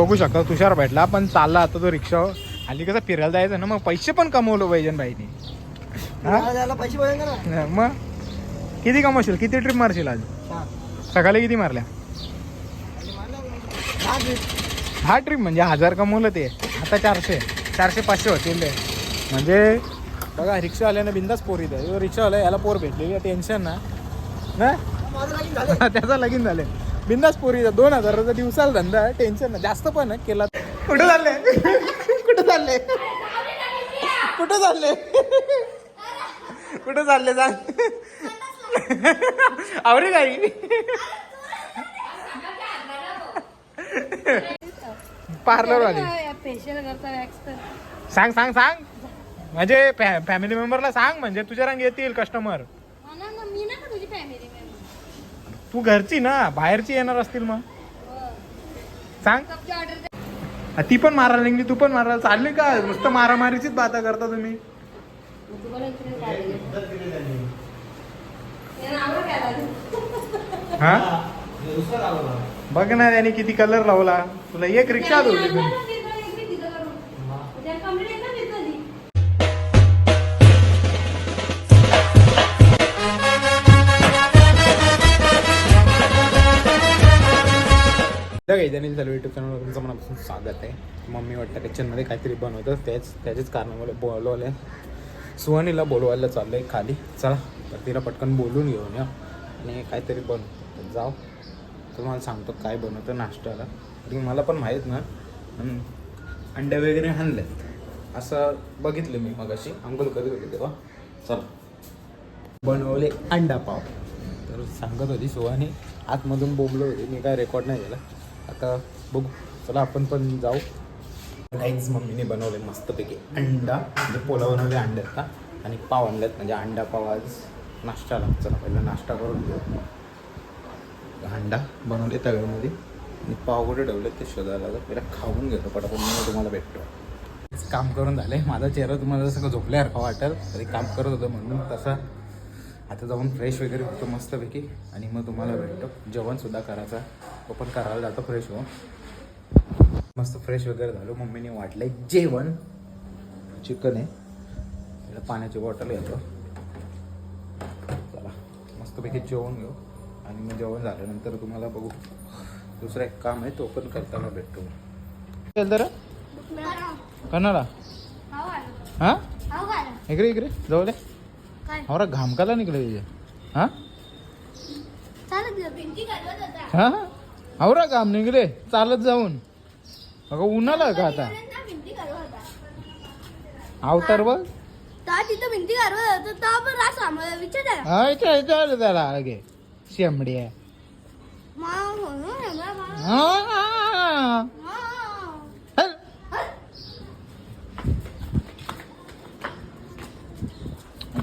बघू शकता तुषार भेटला पण चालला आता तो रिक्षा. हल्ली कसं फिरायला जायचं ना मग पैसे पण कमवलं पाहिजे बाईने. हा? पैसे मग? किती कमवशील? किती ट्रिप मारशील आज? सकाळी किती मारल्या? दहा ट्रिप म्हणजे हजार कमवलं ते. आता चारशे. चारशे पाचशे होतील ते. म्हणजे बघा रिक्षावाल्यानं बिंदास पोर इथं. रिक्षावाला याला पोर भेटलेली टेन्शन ना. त्याचा लगीन झाले बिंदास पोरी दोन हजाराचा दिवसाला धंदा आहे. टेन्शन नाही. जास्त पण केला कुठं चालले? कुठं चालले? कुठं चालले? कुठं चालले सांग आवरे काही पार्लर वाली फेशियल करता वॅक्स तर सांग सांग सांग. म्हणजे फॅमिली मेंबरला सांग म्हणजे तुझ्या रंग येतील कस्टमर मी ना तुझी फॅमिली तू घरची ना बाहेरची येणार असतील मग. सांग. ती पण मारायला लागली तू पण मारायला. चालली का? नुसतं मारामारीचीच बाता करता तुम्ही. हा? बघ ना त्याने किती कलर लावला. तुला एक रिक्षा होती गैजनी सर्व युट्यूब चॅनलवर तुमचं मनापासून स्वागत आहे. मम्मी वाटतं किचनमध्ये काहीतरी बनवतं त्याच त्याच्याच कारणामुळे बोलवलं सुहानीला बोलवायला चाललं आहे खाली. चला तर तिला पटकन बोलून घेऊन या. आणि काहीतरी बन जाऊ. तर मला सांगतो काय बनवतं नाश्त्याला. कारण मला पण माहीत ना. अंडे वगैरे आणलेत. असं बघितलं मी मग अशी अंघोळ कधी होती तेव्हा. चला. बनवले अंडा पाव. तर सांगत होती सुहानी आतमधून बोबलो होती. मी काय रेकॉर्ड नाही केला. आता बघू. चला आपण पण जाऊ. काहीच मम्मीने बनवले मस्तपैकी अंडा. म्हणजे पोला बनवले अंडे का? आणि पाव आणलेत. म्हणजे अंडा पाव आज नाश्त्याला चला पहिला नाश्ता करून घेऊ. अंडा बनवले तव्यामध्ये. आणि पाव कुठे ठेवले ते शोधायला लागत पहिला खाऊन घेतो पटापट. मी तुम्हाला भेटतो. काम करून झाले. माझा चेहरा तुम्हाला जसं झोपल्यासारखा वाटेल. तरी काम करत होतं म्हणून तसा आता जाऊन फ्रेश वगैरे होतो मस्तपैकी. आणि मग तुम्हाला भेटतो. जेवणसुद्धा करायचा. तो पण करायला जातो फ्रेश होऊन. मस्त फ्रेश वगैरे झालो. मम्मीने वाटलंय जेवण. चिकन आहे. त्याला पाण्याची बॉटल घेतो. चला. मस्तपैकी जेवण घेऊ. आणि मग जेवण झाल्यानंतर तुम्हाला बघू. दुसरं एक काम आहे तो पण करताना भेटतो. तर कणाला हा? इकडे इकडे. जवळ आहे. काय? हमारा घाम काला निकले तुझे हा हा? आवरा घाम निघले चालत जाऊन. अगं उन्हाला का आता? अवतार बघ. तिथं भिंती विचार. हा त्याला लगे शेंबडी आहे हा, हा. हल.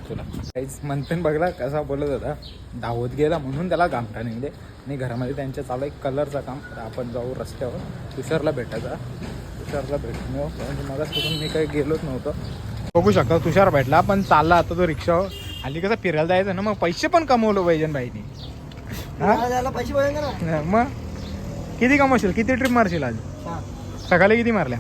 तुला काहीच म्हणते बघला कसा बोलत होता. धावत गेला म्हणून त्याला गामठा निघले. आणि घरामध्ये त्यांच्या चालू एक कलरचं काम. आपण जाऊ रस्त्यावर. तुषारला भेटायचा. तुषारला भेटून येऊ म्हणजे मगासपासून मी काही गेलोच नव्हतो. बघू शकता तुषार भेटला पण चालला आता तो रिक्षावर हल्ली कसं फिरायला जायचं ना मग पैसे पण कमवलं पाहिजे बाईने. हा? पैसे पाहिजे मग? किती कमवशील? किती ट्रिप मारशील आज? सकाळी किती मारल्या?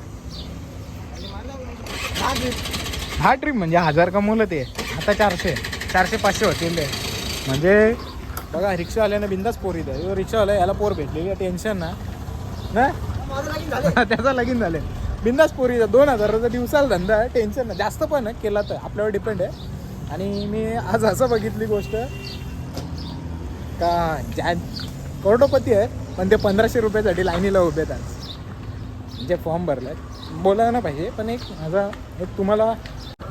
दहा ट्रिप म्हणजे हजार कमवलं ते. आता चारशे चारशे पाचशे होतील ते. म्हणजे? बघा रिक्षावाल्यानं बिंदास पोर इथं रिक्षावाला याला पोर भेटलेली टेन्शन ना. ना? त्याचा लगीन झाले बिंदास पोरी इथं. दोन हजाराचा दिवसाला धंदा आहे. टेन्शन नाही. जास्त पण आहे. केला तर. आपल्यावर डिपेंड आहे. आणि मी आज असं बघितली गोष्ट. का ज्या करोडोपती आहे पण ते पंधराशे रुपयासाठी लाईनीला उभे आहेत आज. जे फॉर्म भरले बोलायला ना पाहिजे. पण एक माझा एक तुम्हाला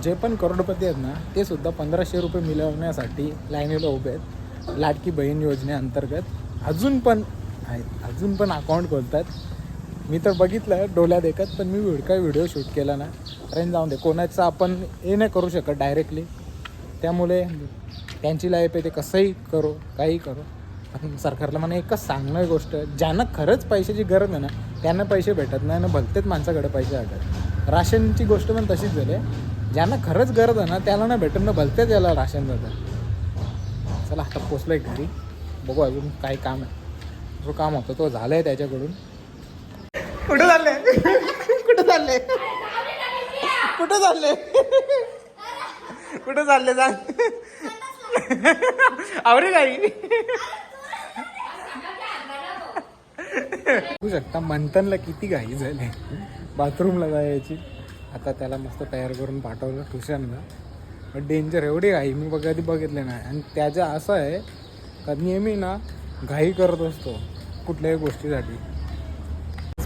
जे पण करोडपती आहेत ना ते सुद्धा पंधराशे रुपये मिळवण्यासाठी लाईनीला उभे आहेत. लाडकी बहीण योजनेअंतर्गत अजून पण आहेत. अजून पण अकाउंट खोलतात मी तर बघितलं डोल्या देखत पण मी व्हिड काय व्हिडिओ शूट केला ना कारण जाऊन दे कोणाचं आपण हे नाही करू शकत डायरेक्टली त्यामुळे त्यांची लाईफ आहे ते कसंही करो काही करो. पण सरकारला मला एकच सांगणं गोष्ट ज्यांना खरंच पैशाची गरज आहे ना त्यांना पैसे भेटत नाही ना भलतेच माणसाकडे पैसे हटत राशनची गोष्ट पण तशीच झाली आहे. ज्यांना खरंच गरज आहे ना त्याला ना भेटत ना भलतेच याला राशन जातं चला आता पोचलोय घरी. बघू अजून काय काम आहे. जो काम होतं तो झालं आहे त्याच्याकडून. कुठं चालले? कुठं चालले? कुठं चालले? कुठं चालले सांग आवरे काही बघू शकता मंथनला किती घाई झाली. बाथरूमला जायची. आता त्याला मस्त तयार करून पाठवलं ट्युशनला डेंजर एवढी घाई मी बघ कधी बघितले नाही. आणि त्याचं असं आहे का नेहमी ना घाई करत असतो कुठल्याही गोष्टीसाठी.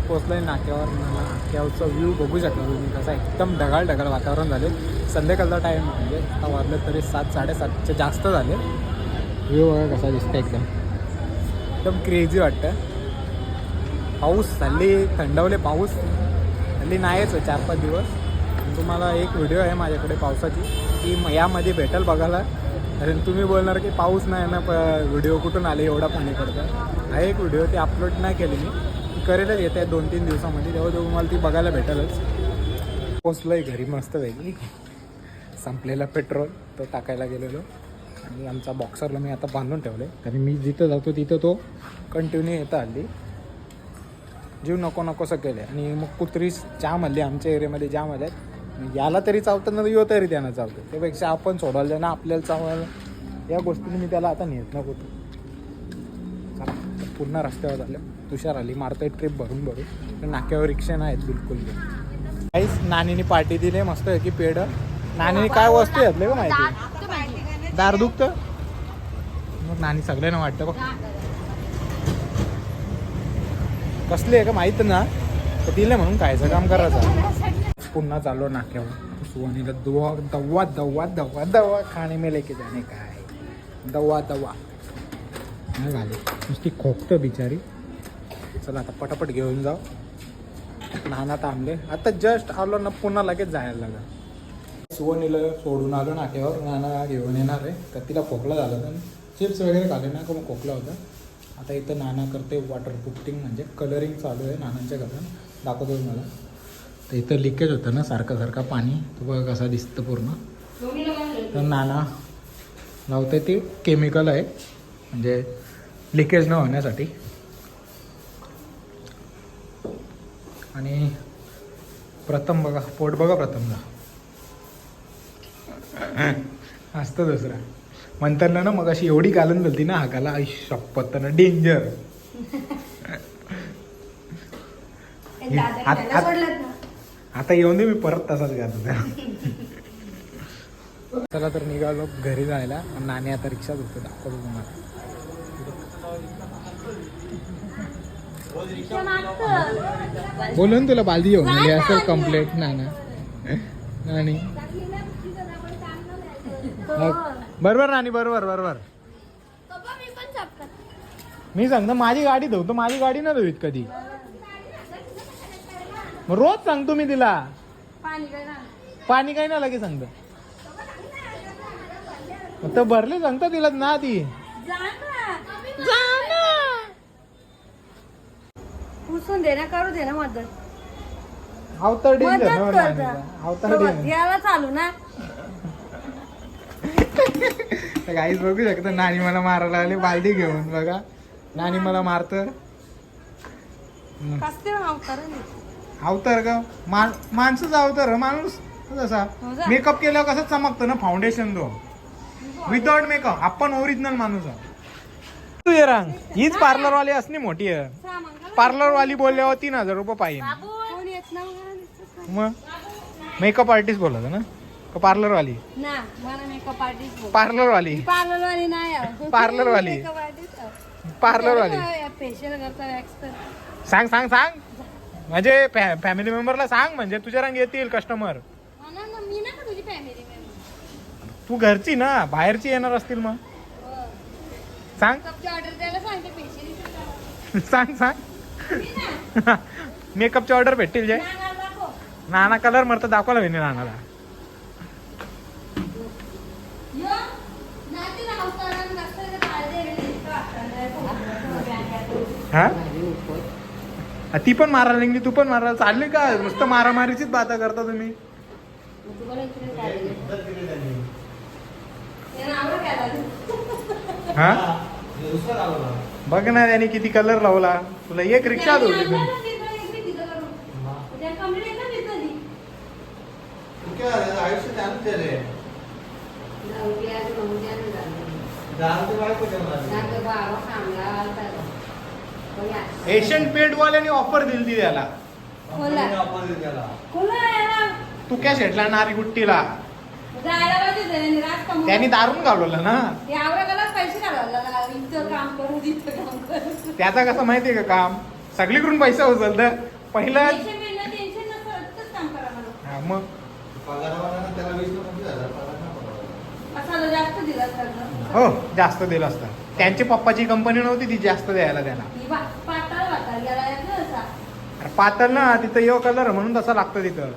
पोचलोय नाक्यावर. मला नाक्यावरचा व्ह्यू बघू शकता तुम्ही कसा एकदम ढगाळ ढगाळ वातावरण झाले. संध्याकाळचा टाईम म्हणजे आता वाजले तरी सात साडेसातचे जास्त झाले. व्ह्यू बघा कसा दिसतं एकदम. एकदम क्रेझी वाटतं पाऊस हल्ली थंडवले पाऊस. हल्ली नाहीच चार पाच दिवस. तुम्हाला एक व्हिडिओ आहे माझ्याकडे पावसाची ती यामध्ये भेटेल बघायला. कारण तुम्ही बोलणार की पाऊस नाही ना प व्हिडिओ कुठून आले एवढा पाणी पडतं हा एक व्हिडिओ ती अपलोड नाही केली मी. ती करेलच आहे दोन तीन दिवसामध्ये. तेव्हा तुम्हाला ती बघायला भेटेलच. पोचलो आहे घरी मस्त वेगळी संपलेला पेट्रोल तो टाकायला गेलेलो. आणि आमचा बॉक्सरला मी आता बांधून ठेवलं आहे कारण मी जिथं जातो तिथं तो कंटिन्यू येतं हल्ली. जीव नको नकोसं केलं आणि मग कुत्रीच जाम हल्ली आमच्या एरियामध्ये जाम आले याला तरी चावतं ना यो तरी त्यांना चावतो त्यापेक्षा आपण सोडवायला ना आपल्याला चावायला या गोष्टीने मी त्याला आता नेत नको पुन्हा रस्त्यावर आलं. तुषार आली. मारतोय ट्रिप भरून भरून. तर नाक्यावर रिक्षा नाहीत बिलकुल काहीच नानीने पार्टी दिली. मस्त आहे की पेड नानीने काय वस्तू घेतले का माहिती दार दुखतं? मग नानी सगळ्यांना वाटतं बघ. कसली आहे का माहीत ना? तर दिले म्हणून खायचं काम करायचं. पुन्हा चाललो नाक्यावर. सुहानीला दुवा दवा दवा दवा दवा खाणे मेले की जाणे काय? दवा दवा. नाही झाले. नुसती खोकतं बिचारी. चला आता पटापट घेऊन जाऊ. नाना थांबले आता जस्ट आलो ना पुन्हा लगेच जायला लागा सुवनीला सोडून आलो नाक्यावर. नाना घेऊन येणार आहे. तर तिला खोकला झाला तर चिप्स वगैरे खाले ना का मग खोकला होता. आता इथं नाना करते वॉटर पुफ्टिंग म्हणजे कलरिंग चालू आहे नानांच्या घरात. दाखवतो मला. तर इथं लिकेज होतं ना सारखं सारखं पाणी. तो बघा कसा दिसतं पूर्ण. तर नाना लावते ते केमिकल आहे. म्हणजे लिकेज न होण्यासाठी. आणि प्रथम बघा पोट बघा प्रथमला. असतं दुसरा. म्हणताना ना मग अशी एवढी गालन झाली ना हाकाला. आई शपथ ना डेंजर आता येऊन दे मी परत तसाच त्या चला तर निघालो घरी जायला. आणि नाणे आता रिक्षा होतो दाखवतो तुम्हाला. बोलून तुला बालदी येऊन आली असेल कम्प्लेट नाना. नानी. बरोबर नानी बरोबर बरोबर. मी सांगतो माझी गाडी धुवतो माझी गाडी ना धुवीत कधी. मग रोज सांगतो मी तिला. पाणी काय ना पाणी काही ना लगे सांगतो. मग तर भरले सांगतो तिला ना ती. जा ना पुसून दे ना करू दे ना मदत. अवतार डेंजर मदत ना करता. अवतार डेंजर याला चालू ना. काहीच बघू शकतो नानी मला मारायला आले बालदी घेऊन बघा. नानी मला मारत. कसते अवतार अवतार का? मा- माणूसच अवतार माणूस जसा हो? मेकअप केल्यावर कसं चमकतो ना फाउंडेशन तो. विदाउट मेकअप आपण ओरिजिनल माणूस आहोत. तू ये रांग. हीच पार्लर वाली असली मोठी आहे. पार्लर वाली बोलल्यावर तीन हजार रुपये पाहिजे? मग? मेकअप आर्टिस्ट बोलत ना? का पार्लर वाली पार्लर वाली पार्लर वाली नाही. पार्लर वाली. पार्लर वाली फेशियल करता सांग सांग सांग. म्हणजे फॅमिली मेंबरला सांग म्हणजे तुझ्या रंग येतील कस्टमर हा ना ना, मी ना का तुझी फॅमिली मेंबर तू घरची ना बाहेरची येणार असतील मग. सांग. मेकअपची ऑर्डर द्यायला सांगते फेशियल सांग सांग. मेकअपची ऑर्डर भेटतील जे दाखव. नाना कलर मरत दाखवला मी नानाला. यो नाती काळजी. हा? ती पण मारायला लागली तू पण मारायला. चालली का? नुसतं मारामारीचीच बाता करता तुम्ही? हा? बघ ना त्याने किती कलर लावला. तुला एक रिक्षा धुवली यानं मी आवडलं की काय? इकडे तिथं त्या कमरेत ना तिथं ती. आयुष्य एशियन पेंट वाल्याने ऑफर दिली ती त्याला. कोणला? कोणला याला? तू काय शेटला नारी गुट्टीला जायला पाहिजे होतं त्यांनी दारून घालवलं ना. ते आवराला पैसे घालवला. लागला. इथं काम कर तिथं काम कर. त्याचा कसं माहितीये का काम? सगळीकडून पैसा उचलत. पहिलं नसतं, काम करा. हा, मग? जास्त दिला सगळं हो जास्त दिलं असतं. त्यांची पप्पाची कंपनी नव्हती ती जास्त द्यायला त्याला अरे पातळ ना तिथं यो कलर म्हणून तसं लागतं तिथं.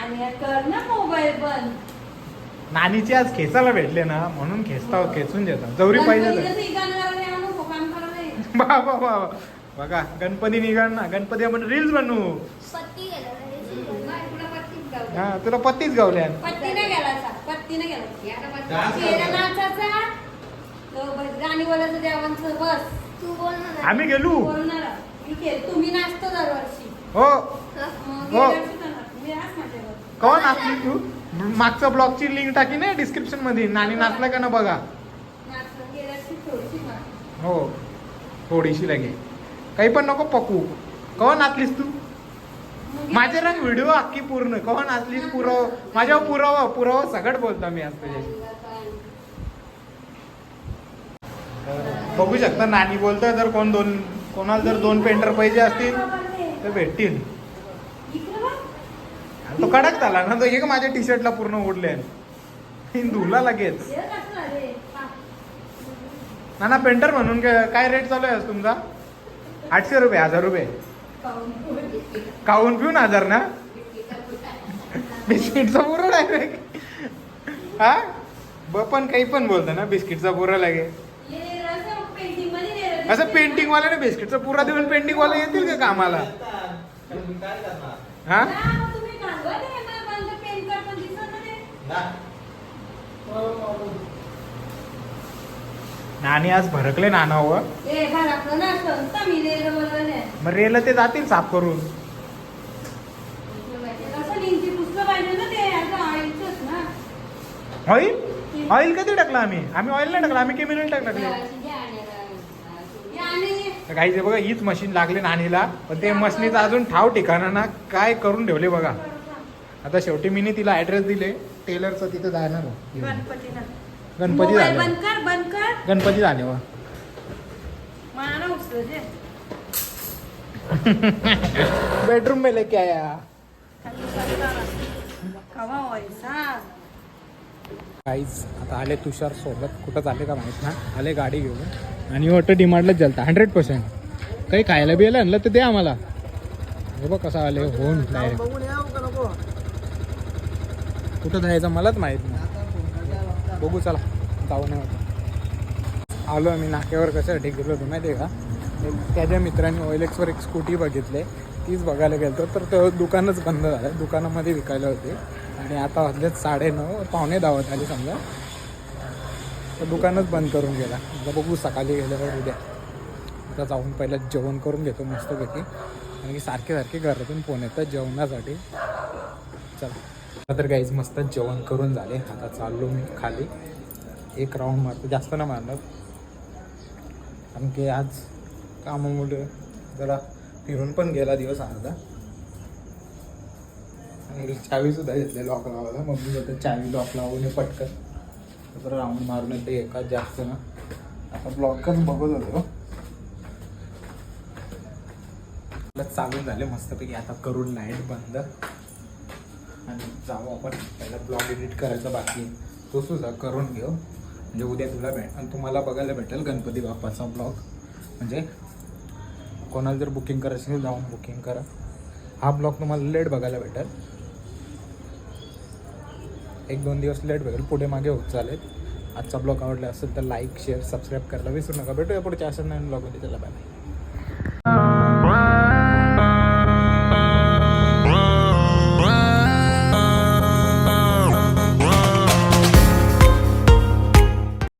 आणि कर ना मोबाईल बंद. नानीची आज खेचायला भेटले ना म्हणून खेचता खेचून देतात. जवरी पाहिजे तर. गणपतीचं ठिकाण करायला या नको, काम करायला ये. बा बा बा बा. बघा गणपती निघाल ना गणपती आपण रील्स बनवू. हा तुला पत्तीच गावल्या पत्तीने गेला नाचाचा गाणी बोलायचं देवांचं बस तू बोलणार आम्ही गेलो. बोलणार मी केलं तुम्ही नाचतो दरवर्षी हो. हो. कोण नाचली तू? मागच्या ब्लॉगची लिंक टाकी ना डिस्क्रिप्शनमध्ये. नाणी नाचलं का ना बघा. हो. थोडीशी लगे. काही पण नको पकू. कवा नाचलीस तू? माझे रंग व्हिडिओ अख्खी पूर्ण. कोण असली पुराव माझ्या पुरावा पुरावा सगळं बोलतो मी आज तुझ्याशी बघू शकता नानी बोलतोय जर कोण दोन कोणाला जर दोन पेंटर पाहिजे असतील तर भेटतील. तो कडक झाला ना तो एक माझ्या टी शर्टला पूर्ण उडले धुला लगेच. ना ना पेंटर म्हणून काय रेट चालू आहे तुमचा? आठशे रुपये हजार रुपये. काहून पिऊन हजार ना? बिस्किटचा पुरा डायरेक्ट हा? ब पण काही पण बोलतो ना बिस्किटचा पुरा लागे. असं पेंटिंगमध्ये नेलं. असं पेंटिंग वाल्याने बिस्किटचा पुरा देऊन पेंटिंग वाला येतील का कामाला? हा हा, मग तुम्ही घालवा ते, मला कोणतं पेन करतो दिसत नाही. नानी आज भरकले नानावर. मग रेल ते जातील साफ करून. कसं लिंची पुसलं पाहिजे ना ते? असं ऑइलचंच ना. ऑइल? ऑइल कधी टाकलं आम्ही? आम्ही ऑइल नाही टाकलं आम्ही केमिकल टाकले काही बघा हीच मशीन लागली नानीला. पण ते मशीनीचं अजून ठाव ठिकाणा ना काय करून ठेवले बघा. आता शेवटी मी तिला ऍड्रेस दिले. टेलरचं तिथे जाणार गणपती मोबाईल झाले. बंद कर बंद कर. गणपती झाले वा. मला उचलं जे. बेडरूम में लेके आया खाली सरकार. कवा व्हायचा काहीच आता आले तुषार सोबत. कुठं चालले का माहीत ना? आले गाडी घेऊन. आणि वाटतं डिमांडलाच चालतं हंड्रेड पर्सेंट काही खायला बियायला आणलं तर ते आम्हाला. हे बघ कसं आले होऊन या नको कुठं जायचं मलाच माहीत नाही. बघू चला. जाऊ नाही होतं आलो आम्ही नाक्यावर कशासाठी गेलो होतो माहिती आहे का? एक त्याच्या मित्रांनी ओएलएक्सवर एक स्कूटी बघितले. तीच बघायला गेलो तर तो दुकानच बंद झालं. दुकानामध्ये विकायला होते. आणि आता वाजलेत साडे नऊ पावणे धावत आली समजा. तर दुकानच बंद करून गेला. आता बघू सकाळी गेल्यावर उद्या. आता जाऊन पहिलं जेवण करून घेतो मस्तपैकी. कारण की सारखे सारखे घरातून फोन येतात जेवणासाठी. चला. तर काहीच मस्त जेवण करून झाले. आता चाललो मी खाली. एक राऊंड मारतो. जास्त ना मारणार. कारण की आज कामामुळे जरा फिरून पण गेला दिवस अर्धा. आणि चावी सुद्धा घेतले लॉक लावायला मम्मी होतं चावी लॉक लावून पटकन. तर राऊंड मारून येते एका जास्त ना. आता ब्लॉकच बघत होतो. चालू झाले मस्तपैकी. आता करून लाइट बंद. आणि जाऊ आपण. पहिला ब्लॉग एडिट करायचा बाकी आहे. तो सुद्धा करून घेऊ. म्हणजे उद्या तुला भेट आणि तुम्हाला बघायला भेटेल गणपती बाप्पाचा ब्लॉग म्हणजे कोणाला जर बुकिंग करायचं असेल जाऊन बुकिंग करा. हा ब्लॉग तुम्हाला लेट बघायला भेटेल. एक दोन दिवस लेट भेटेल पुढे मागे होत चालेल. आजचा ब्लॉग आवडला असेल तर लाईक शेअर सबस्क्राईब करायला विसरू नका. भेटूया पुढच्या असं नवीन ब्लॉगमध्ये त्याला बाय